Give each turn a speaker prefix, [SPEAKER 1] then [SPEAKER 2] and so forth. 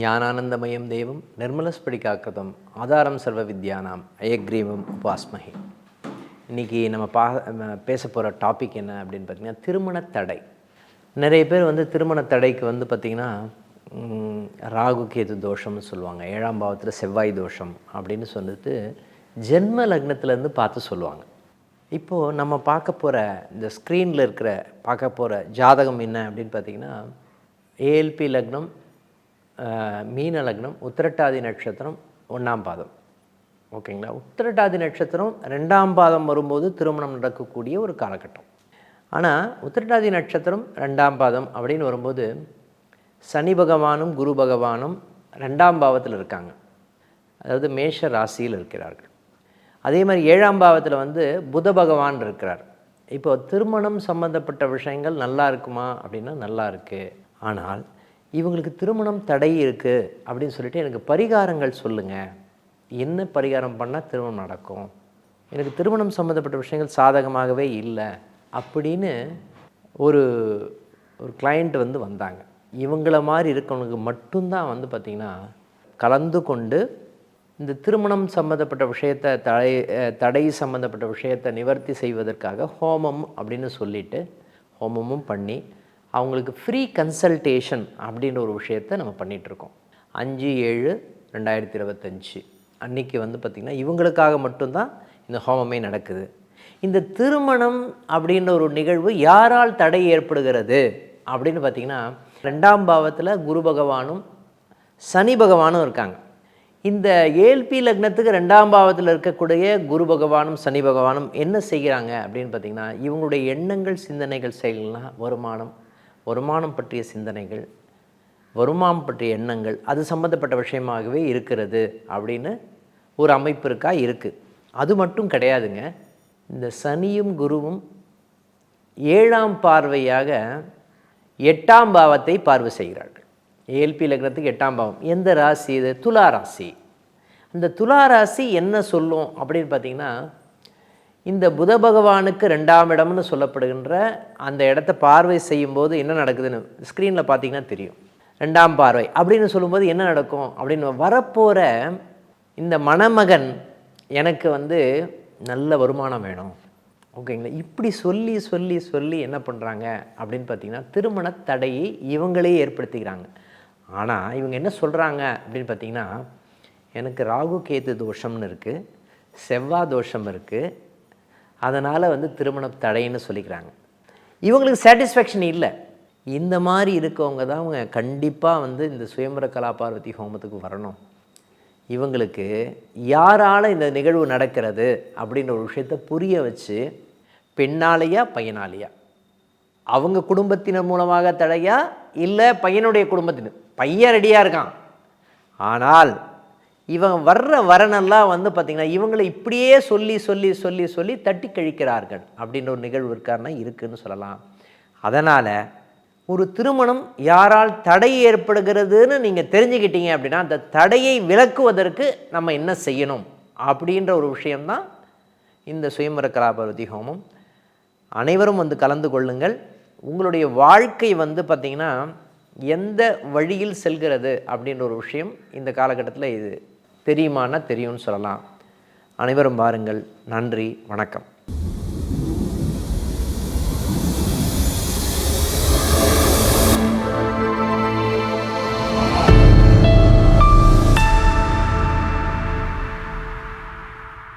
[SPEAKER 1] ஞானானந்தமயம் தேவம் நிர்மலஸ்படிகாக்கிருதம் ஆதாரம் சர்வ வித்யானாம் அயக்ரீவம் உபாஸ்மஹி. இன்றைக்கி நம்ம பா பேச போகிற டாபிக் என்ன அப்படின்னு பார்த்தீங்கன்னா திருமண தடை நிறைய பேர் வந்து திருமண தடைக்கு வந்து பார்த்திங்கன்னா ராகு கேது தோஷம்னு சொல்லுவாங்க. ஏழாம் பாவத்தில் செவ்வாய் தோஷம் அப்படின்னு சொல்லிட்டு ஜென்ம லக்னத்துலேருந்து பார்த்து சொல்லுவாங்க. இப்போது நம்ம பார்க்க போகிற இந்த ஸ்க்ரீனில் இருக்கிற பார்க்க போகிற ஜாதகம் என்ன அப்படின்னு பார்த்தீங்கன்னா ஏஎல்பி லக்னம் மீன லக்னம் உத்திரட்டாதி நட்சத்திரம் ஒன்றாம் பாதம். ஓகேங்களா? உத்திரட்டாதி நட்சத்திரம் ரெண்டாம் பாதம் வரும்போது திருமணம் நடக்கக்கூடிய ஒரு காலகட்டம். ஆனால் உத்திரட்டாதி நட்சத்திரம் ரெண்டாம் பாதம் அப்படின்னு வரும்போது சனி பகவானும் குரு பகவானும் ரெண்டாம் பாவத்தில் இருக்காங்க. அதாவது மேஷ ராசியில் இருக்கிறார்கள். அதே மாதிரி ஏழாம் பாவத்தில் வந்து புத பகவான் இருக்கிறார். இப்போ திருமணம் சம்பந்தப்பட்ட விஷயங்கள் நல்லா இருக்குமா அப்படின்னா நல்லா இருக்குது ஆனால் இவங்களுக்கு திருமணம் தடை இருக்குது அப்படின்னு சொல்லிட்டு எனக்கு பரிகாரங்கள் சொல்லுங்கள் என்ன பரிகாரம் பண்ணால் திருமணம் நடக்கும்? எனக்கு திருமணம் சம்மந்தப்பட்ட விஷயங்கள் சாதகமாகவே இல்லை அப்படின்னு ஒரு ஒரு கிளையண்ட் வந்து வந்தாங்க. இவங்கள மாதிரி இருக்கவங்களுக்கு மட்டும்தான் வந்து பார்த்திங்கன்னா கலந்து கொண்டு இந்த திருமணம் சம்மந்தப்பட்ட விஷயத்தை தடை தடை சம்மந்தப்பட்ட விஷயத்தை நிவர்த்தி செய்வதற்காக ஹோமம் அப்படின்னு சொல்லிட்டு ஹோமமும் பண்ணி அவங்களுக்கு ஃப்ரீ கன்சல்டேஷன் அப்படின்ற ஒரு விஷயத்தை நம்ம பண்ணிகிட்ருக்கோம் அஞ்சு ஏழு ரெண்டாயிரத்தி இருபத்தஞ்சி. அன்னைக்கு வந்து பார்த்திங்கன்னா இவங்களுக்காக மட்டும்தான் இந்த ஹோமமே நடக்குது. இந்த திருமணம் அப்படின்ற ஒரு நிகழ்வு யாரால் தடை ஏற்படுகிறது அப்படின்னு பார்த்திங்கன்னா ரெண்டாம் பாவத்தில் குரு பகவானும் சனி பகவானும் இருக்காங்க. இந்த ஏல்பி லக்னத்துக்கு ரெண்டாம் பாவத்தில் இருக்கக்கூடிய குரு பகவானும் சனி பகவானும் என்ன செய்கிறாங்க அப்படின்னு பார்த்தீங்கன்னா இவங்களுடைய எண்ணங்கள் சிந்தனைகள் செயல்கள்லாம் வருமானம் வருமானம் பற்றிய சிந்தனைகள் வருமானம் பற்றிய எண்ணங்கள் அது சம்மந்தப்பட்ட விஷயமாகவே இருக்கிறது அப்படின்னு ஒரு அமைப்பு இருக்கா? இருக்குது அது மட்டும் கிடையாதுங்க. இந்த சனியும் குருவும் ஏழாம் பார்வையாக எட்டாம் பாவத்தை பார்வை செய்கிறார்கள். ஏல்பி லக்னத்துக்கு எட்டாம் பாவம். எந்த ராசி இது? துலா ராசி. அந்த துலா ராசி என்ன சொல்லும் அப்படின்னு பார்த்தீங்கன்னா இந்த புத பகவானுக்கு ரெண்டாம் இடம்னு சொல்லப்படுகின்ற அந்த இடத்த பார்வை செய்யும்போது என்ன நடக்குதுன்னு ஸ்க்ரீனில் பார்த்தீங்கன்னா தெரியும். ரெண்டாம் பார்வை அப்படின்னு சொல்லும்போது என்ன நடக்கும் அப்படின்னு வரப்போகிற இந்த மணமகன் எனக்கு வந்து நல்ல வருமானம் வேணும். ஓகேங்களா? இப்படி சொல்லி சொல்லி சொல்லி என்ன பண்ணுறாங்க அப்படின்னு பார்த்தீங்கன்னா திருமண தடையை இவங்களே ஏற்படுத்திக்கிறாங்க. ஆனால் இவங்க என்ன சொல்கிறாங்க அப்படின்னு பார்த்தீங்கன்னா எனக்கு ராகு கேது தோஷம்னு இருக்குது செவ்வாய் தோஷம் இருக்குது அதனால் வந்து திருமணம் தடைன்னு சொல்லிக்கிறாங்க. இவங்களுக்கு சாட்டிஸ்ஃபேக்ஷன் இல்லை. இந்த மாதிரி இருக்கவங்க தான் அவங்க கண்டிப்பாக வந்து இந்த சுயம்பர கலாபார்வதி ஹோமத்துக்கு வரணும். இவங்களுக்கு யாரால் இந்த நிகழ்வு நடக்கிறது அப்படின்ற ஒரு விஷயத்தை புரிய வச்சு பெண்ணாலேயா பையனாலேயா அவங்க குடும்பத்தினர் மூலமாக தடையா? இல்லை பையனுடைய குடும்பத்தினர்? பையன் ரெடியாக இருக்கான். ஆனால் இவங்க வர்ற வரனெல்லாம் வந்து பார்த்திங்கன்னா இவங்களை இப்படியே சொல்லி சொல்லி சொல்லி சொல்லி தட்டி கழிக்கிறார்கள் அப்படின்ற ஒரு நிகழ்வு இருக்காருன்னா இருக்குதுன்னு சொல்லலாம். அதனால் ஒரு திருமணம் யாரால் தடை ஏற்படுகிறதுன்னு நீங்கள் தெரிஞ்சுக்கிட்டீங்க அப்படின்னா அந்த தடையை விலக்குவதற்கு நம்ம என்ன செய்யணும் அப்படின்ற ஒரு விஷயம்தான் இந்த சுயம்பர கலாபவதி ஹோமம். அனைவரும் வந்து கலந்து கொள்ளுங்கள். உங்களுடைய வாழ்க்கை வந்து பார்த்திங்கன்னா எந்த வழியில் செல்கிறது அப்படின்ற ஒரு விஷயம் இந்த காலகட்டத்தில் இது தெரியுமான்னா தெரியும்னு சொல்லலாம். அனைவரும் பாருங்கள். நன்றி. வணக்கம்.